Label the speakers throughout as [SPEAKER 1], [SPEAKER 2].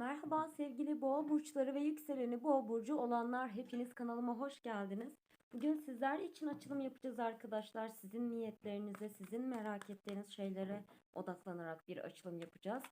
[SPEAKER 1] Merhaba sevgili boğa burçları ve yükseleni boğa burcu olanlar hepiniz kanalıma hoş geldiniz. Bugün sizler için açılım yapacağız arkadaşlar. Sizin niyetlerinize, sizin merak ettiğiniz şeylere odaklanarak bir açılım yapacağız.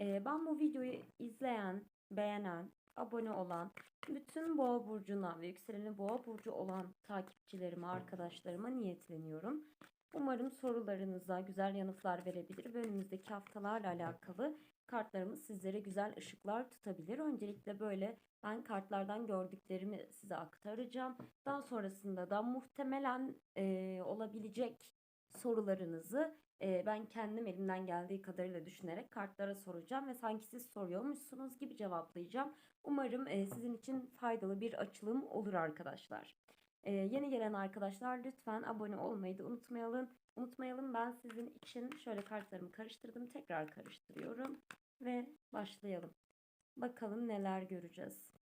[SPEAKER 1] Ee, ben bu videoyu izleyen, beğenen, abone olan, bütün boğa burcuna ve yükseleni boğa burcu olan takipçilerime, arkadaşlarıma niyetleniyorum. Umarım sorularınıza güzel yanıtlar verebilir ve önümüzdeki haftalarla alakalı kartlarımız sizlere güzel ışıklar tutabilir. Öncelikle böyle ben kartlardan gördüklerimi size aktaracağım. Daha sonrasında da muhtemelen e, olabilecek sorularınızı e, ben kendim elimden geldiği kadarıyla düşünerek kartlara soracağım ve sanki siz soruyormuşsunuz gibi cevaplayacağım. Umarım e, sizin için faydalı bir açılım olur arkadaşlar. E, yeni gelen arkadaşlar lütfen abone olmayı da unutmayalım. Unutmayalım ben sizin için şöyle kartlarımı karıştırdım. Tekrar karıştırıyorum ve başlayalım. Bakalım neler göreceğiz.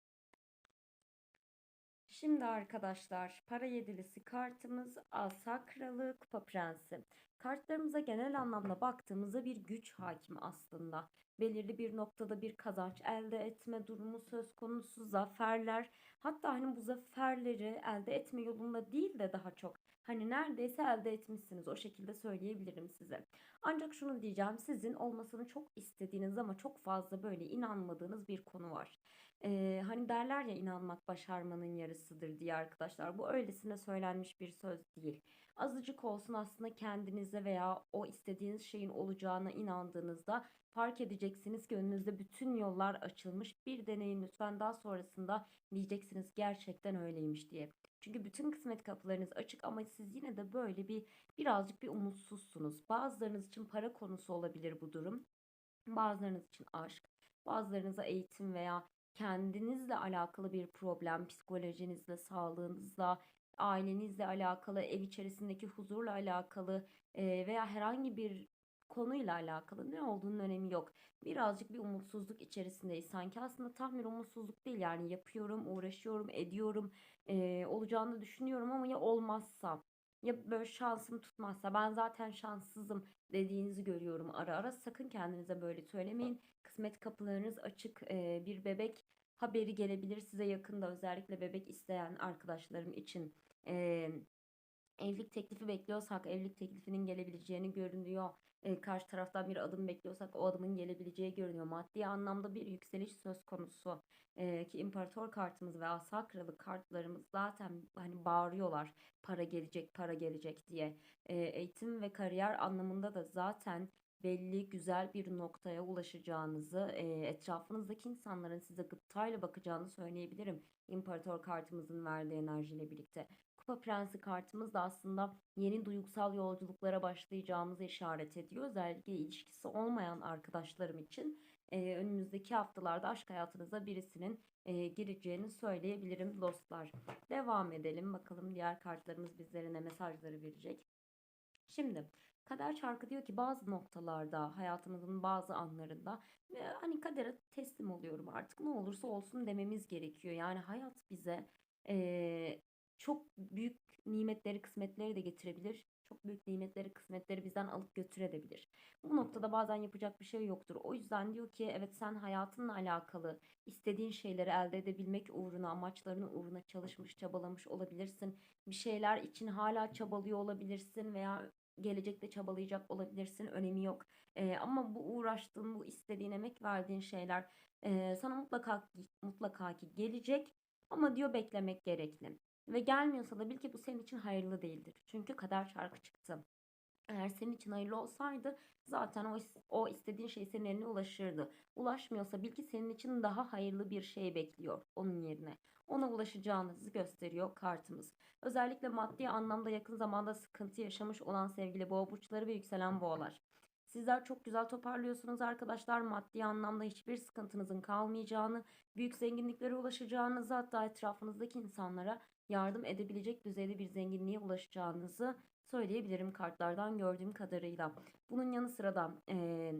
[SPEAKER 1] Şimdi arkadaşlar para yedilisi kartımız Asa Kralı Kupa Prensi. Kartlarımıza genel anlamda baktığımızda bir güç hakim aslında. Belirli bir noktada bir kazanç elde etme durumu söz konusu, zaferler. Hatta hani bu zaferleri elde etme yolunda değil de daha çok hani neredeyse elde etmişsiniz o şekilde söyleyebilirim size. Ancak şunu diyeceğim sizin olmasını çok istediğiniz ama çok fazla böyle inanmadığınız bir konu var. Ee, hani derler ya inanmak başarmanın yarısıdır diye arkadaşlar. Bu öylesine söylenmiş bir söz değil. Azıcık olsun aslında kendinize veya o istediğiniz şeyin olacağına inandığınızda fark edeceksiniz ki önünüzde bütün yollar açılmış. Bir deneyin lütfen daha sonrasında diyeceksiniz gerçekten öyleymiş diye. Çünkü bütün kısmet kapılarınız açık ama siz yine de böyle bir birazcık bir umutsuzsunuz. Bazılarınız için para konusu olabilir bu durum. Bazılarınız için aşk, bazılarınıza eğitim veya kendinizle alakalı bir problem, psikolojinizle, sağlığınızla, ailenizle alakalı, ev içerisindeki huzurla alakalı e, veya herhangi bir konuyla alakalı ne olduğunun önemi yok. Birazcık bir umutsuzluk içerisindeyiz. Sanki aslında tam bir umutsuzluk değil yani yapıyorum, uğraşıyorum, ediyorum, e, olacağını düşünüyorum ama ya olmazsa ya böyle şansım tutmazsa ben zaten şanssızım dediğinizi görüyorum ara ara. Sakın kendinize böyle söylemeyin. Kısmet kapılarınız açık. E, bir bebek haberi gelebilir size yakında özellikle bebek isteyen arkadaşlarım için. E, evlilik teklifi bekliyorsak evlilik teklifinin gelebileceğini görünüyor. E, karşı taraftan bir adım bekliyorsak o adımın gelebileceği görünüyor. Maddi anlamda bir yükseliş söz konusu. E, ki imparator kartımız ve asa kralı kartlarımız zaten hani bağırıyorlar para gelecek para gelecek diye. E, eğitim ve kariyer anlamında da zaten belli güzel bir noktaya ulaşacağınızı, e, etrafınızdaki insanların size gıptayla bakacağını söyleyebilirim. İmparator kartımızın verdiği enerjiyle birlikte. Kupa Prensi kartımız da aslında yeni duygusal yolculuklara başlayacağımızı işaret ediyor. Özellikle ilişkisi olmayan arkadaşlarım için e, önümüzdeki haftalarda aşk hayatınıza birisinin e, gireceğini söyleyebilirim dostlar. Devam edelim bakalım diğer kartlarımız bizlere ne mesajları verecek. Şimdi kader çarkı diyor ki bazı noktalarda hayatımızın bazı anlarında e, hani kadere teslim oluyorum artık ne olursa olsun dememiz gerekiyor. Yani hayat bize e, çok büyük nimetleri, kısmetleri de getirebilir. Çok büyük nimetleri, kısmetleri bizden alıp götürebilir. Bu noktada bazen yapacak bir şey yoktur. O yüzden diyor ki evet sen hayatınla alakalı istediğin şeyleri elde edebilmek uğruna, amaçlarının uğruna çalışmış, çabalamış olabilirsin. Bir şeyler için hala çabalıyor olabilirsin veya gelecekte çabalayacak olabilirsin. Önemi yok. Ee, ama bu uğraştığın, bu istediğin, emek verdiğin şeyler e, sana mutlaka mutlaka ki gelecek. Ama diyor beklemek gerekli. Ve gelmiyorsa da bil ki bu senin için hayırlı değildir. Çünkü kader çarkı çıktı. Eğer senin için hayırlı olsaydı zaten o, o istediğin şey senin eline ulaşırdı. Ulaşmıyorsa bil ki senin için daha hayırlı bir şey bekliyor onun yerine. Ona ulaşacağınızı gösteriyor kartımız. Özellikle maddi anlamda yakın zamanda sıkıntı yaşamış olan sevgili boğa burçları ve yükselen boğalar. Sizler çok güzel toparlıyorsunuz arkadaşlar. Maddi anlamda hiçbir sıkıntınızın kalmayacağını, büyük zenginliklere ulaşacağınızı hatta etrafınızdaki insanlara yardım edebilecek düzeyde bir zenginliğe ulaşacağınızı söyleyebilirim kartlardan gördüğüm kadarıyla. Bunun yanı sıra da e,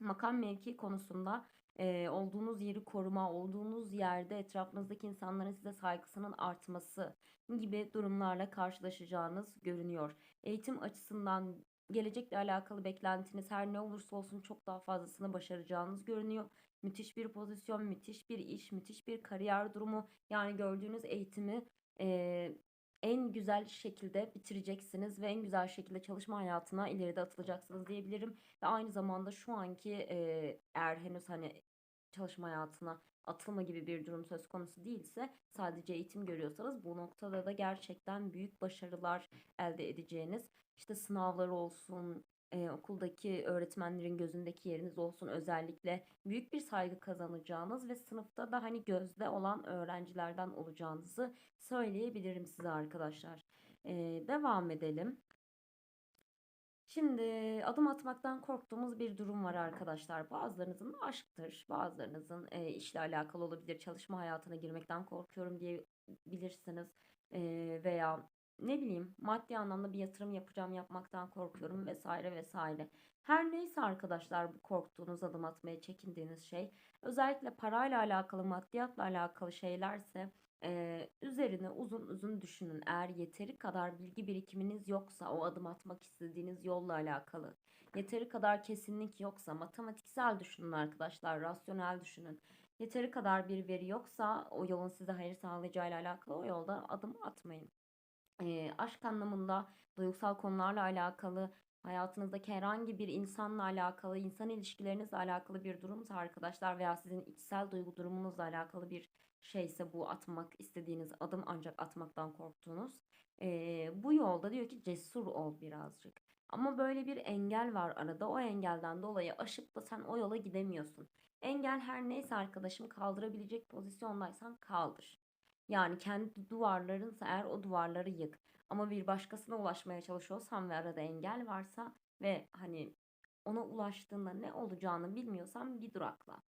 [SPEAKER 1] makam mevki konusunda e, olduğunuz yeri koruma, olduğunuz yerde etrafınızdaki insanların size saygısının artması gibi durumlarla karşılaşacağınız görünüyor. Eğitim açısından gelecekle alakalı beklentiniz her ne olursa olsun çok daha fazlasını başaracağınız görünüyor. müthiş bir pozisyon, müthiş bir iş, müthiş bir kariyer durumu. Yani gördüğünüz eğitimi eee, en güzel şekilde bitireceksiniz ve en güzel şekilde çalışma hayatına ileride atılacaksınız diyebilirim. Ve aynı zamanda şu anki eee, eğer henüz hani çalışma hayatına atılma gibi bir durum söz konusu değilse sadece eğitim görüyorsanız bu noktada da gerçekten büyük başarılar elde edeceğiniz işte sınavlar olsun, eee, okuldaki öğretmenlerin gözündeki yeriniz olsun özellikle büyük bir saygı kazanacağınız ve sınıfta da hani gözde olan öğrencilerden olacağınızı söyleyebilirim size arkadaşlar. Eee, devam edelim. Şimdi adım atmaktan korktuğumuz bir durum var arkadaşlar. Bazılarınızın aşktır, bazılarınızın e, işle alakalı olabilir. Çalışma hayatına girmekten korkuyorum diyebilirsiniz. E, veya ne bileyim maddi anlamda bir yatırım yapacağım, yapmaktan korkuyorum vesaire vesaire. Her neyse arkadaşlar bu korktuğunuz adım atmaya çekindiğiniz şey özellikle parayla alakalı, maddiyatla alakalı şeylerse Eee, üzerine uzun uzun düşünün. Eğer yeteri kadar bilgi birikiminiz yoksa o adım atmak istediğiniz yolla alakalı, yeteri kadar kesinlik yoksa matematiksel düşünün arkadaşlar, rasyonel düşünün. Yeteri kadar bir veri yoksa o yolun size hayır sağlayacağıyla alakalı o yolda adım atmayın. Eee, aşk anlamında duygusal konularla alakalı, hayatınızdaki herhangi bir insanla alakalı, insan ilişkilerinizle alakalı bir durumsa arkadaşlar veya sizin içsel duygu durumunuzla alakalı bir şeyse bu atmak istediğiniz adım ancak atmaktan korktuğunuz. Eee, bu yolda diyor ki cesur ol birazcık. Ama böyle bir engel var arada. O engelden dolayı aşıp da sen o yola gidemiyorsun. Engel her neyse arkadaşım kaldırabilecek pozisyondaysan kaldır. Yani kendi duvarlarınsa eğer o duvarları yık. Ama bir başkasına ulaşmaya çalışıyorsan ve arada engel varsa ve hani ona ulaştığında ne olacağını bilmiyorsan bir durakla.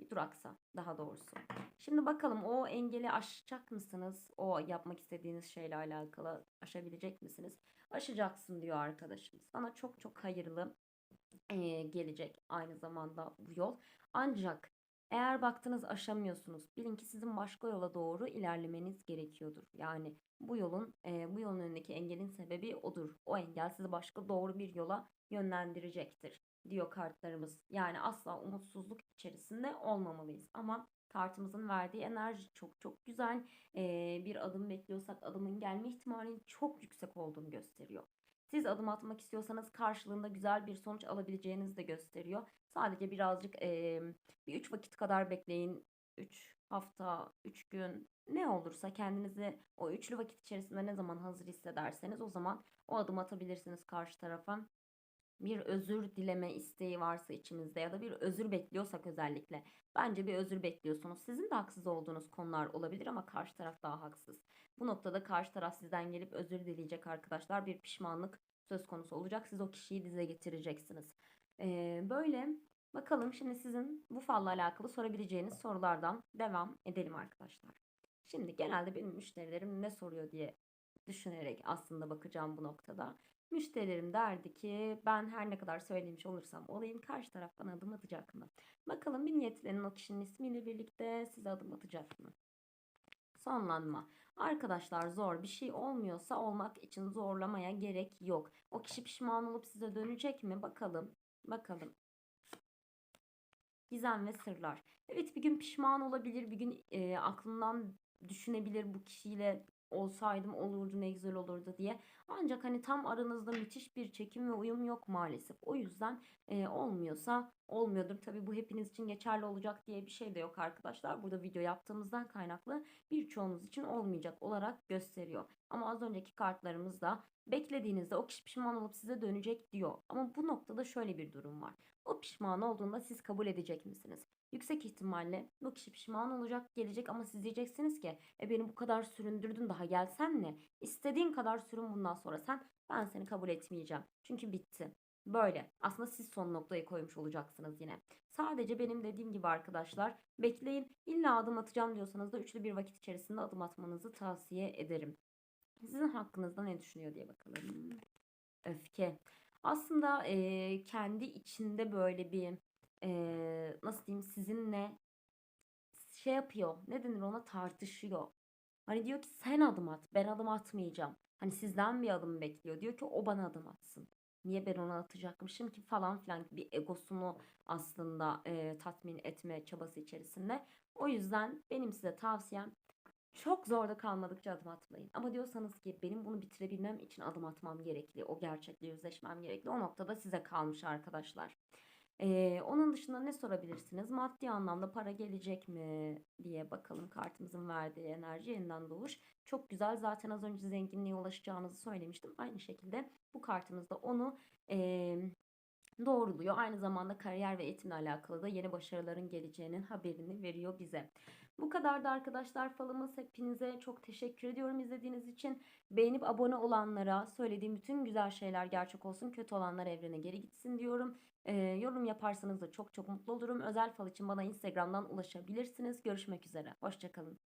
[SPEAKER 1] Bir duraksa daha doğrusu. Şimdi bakalım o engeli aşacak mısınız? O yapmak istediğiniz şeyle alakalı aşabilecek misiniz? Aşacaksın diyor arkadaşım. Sana çok çok hayırlı eee, gelecek aynı zamanda bu yol. Ancak eğer baktınız aşamıyorsunuz, bilin ki sizin başka yola doğru ilerlemeniz gerekiyordur. Yani bu yolun eee, bu yolun önündeki engelin sebebi odur. O engel sizi başka doğru bir yola yönlendirecektir diyor kartlarımız. Yani asla umutsuzluk içerisinde olmamalıyız. Ama kartımızın verdiği enerji çok çok güzel. Ee, bir adım bekliyorsak adımın gelme ihtimalinin çok yüksek olduğunu gösteriyor. Siz adım atmak istiyorsanız karşılığında güzel bir sonuç alabileceğinizi de gösteriyor. Sadece birazcık e, bir 3 vakit kadar bekleyin. 3 hafta, 3 gün ne olursa kendinizi o üçlü vakit içerisinde ne zaman hazır hissederseniz o zaman o adım atabilirsiniz karşı tarafa bir özür dileme isteği varsa içimizde ya da bir özür bekliyorsak özellikle bence bir özür bekliyorsunuz. Sizin de haksız olduğunuz konular olabilir ama karşı taraf daha haksız. Bu noktada karşı taraf sizden gelip özür dileyecek arkadaşlar. Bir pişmanlık söz konusu olacak. Siz o kişiyi dize getireceksiniz. Ee, böyle bakalım şimdi sizin bu falla alakalı sorabileceğiniz sorulardan devam edelim arkadaşlar. Şimdi genelde benim müşterilerim ne soruyor diye düşünerek aslında bakacağım bu noktada. Müşterilerim derdi ki ben her ne kadar söylemiş olursam olayım karşı taraf bana adım atacak mı? Bakalım bir niyetlerin o kişinin ismiyle birlikte size adım atacak mı? Sonlanma. Arkadaşlar zor bir şey olmuyorsa olmak için zorlamaya gerek yok. O kişi pişman olup size dönecek mi? Bakalım. Bakalım. Gizem ve sırlar. Evet bir gün pişman olabilir, bir gün e, aklından düşünebilir bu kişiyle olsaydım olurdu ne güzel olurdu diye. Ancak hani tam aranızda müthiş bir çekim ve uyum yok maalesef. O yüzden e, olmuyorsa olmuyordur. Tabii bu hepiniz için geçerli olacak diye bir şey de yok arkadaşlar. Burada video yaptığımızdan kaynaklı birçoğunuz için olmayacak olarak gösteriyor. Ama az önceki kartlarımızda beklediğinizde o kişi pişman olup size dönecek diyor. Ama bu noktada şöyle bir durum var. O pişman olduğunda siz kabul edecek misiniz? Yüksek ihtimalle bu kişi pişman olacak, gelecek ama siz diyeceksiniz ki e beni bu kadar süründürdün daha gelsen ne? İstediğin kadar sürün bundan sonra sen ben seni kabul etmeyeceğim. Çünkü bitti. Böyle. Aslında siz son noktayı koymuş olacaksınız yine. Sadece benim dediğim gibi arkadaşlar bekleyin. İlla adım atacağım diyorsanız da üçlü bir vakit içerisinde adım atmanızı tavsiye ederim. Sizin hakkınızda ne düşünüyor diye bakalım. Öfke. Aslında e, kendi içinde böyle bir e, nasıl diyeyim sizinle şey yapıyor. Ne denir ona tartışıyor. Hani diyor ki sen adım at. Ben adım atmayacağım. Hani sizden bir adım bekliyor. Diyor ki o bana adım atsın. Niye ben ona atacakmışım ki falan filan gibi egosunu aslında e, tatmin etme çabası içerisinde. O yüzden benim size tavsiyem çok zorda kalmadıkça adım atmayın. Ama diyorsanız ki benim bunu bitirebilmem için adım atmam gerekli. O gerçekle yüzleşmem gerekli. O noktada size kalmış arkadaşlar. Ee, onun dışında ne sorabilirsiniz? Maddi anlamda para gelecek mi diye bakalım kartımızın verdiği enerji yeniden doğuş. Çok güzel. Zaten az önce zenginliğe ulaşacağınızı söylemiştim. Aynı şekilde bu kartımızda onu eee, doğruluyor. Aynı zamanda kariyer ve eğitimle alakalı da yeni başarıların geleceğinin haberini veriyor bize. Bu kadardı arkadaşlar falımız. Hepinize çok teşekkür ediyorum izlediğiniz için. Beğenip abone olanlara söylediğim bütün güzel şeyler gerçek olsun. Kötü olanlar evrene geri gitsin diyorum. Ee, yorum yaparsanız da çok çok mutlu olurum. Özel fal için bana Instagram'dan ulaşabilirsiniz. Görüşmek üzere. Hoşçakalın.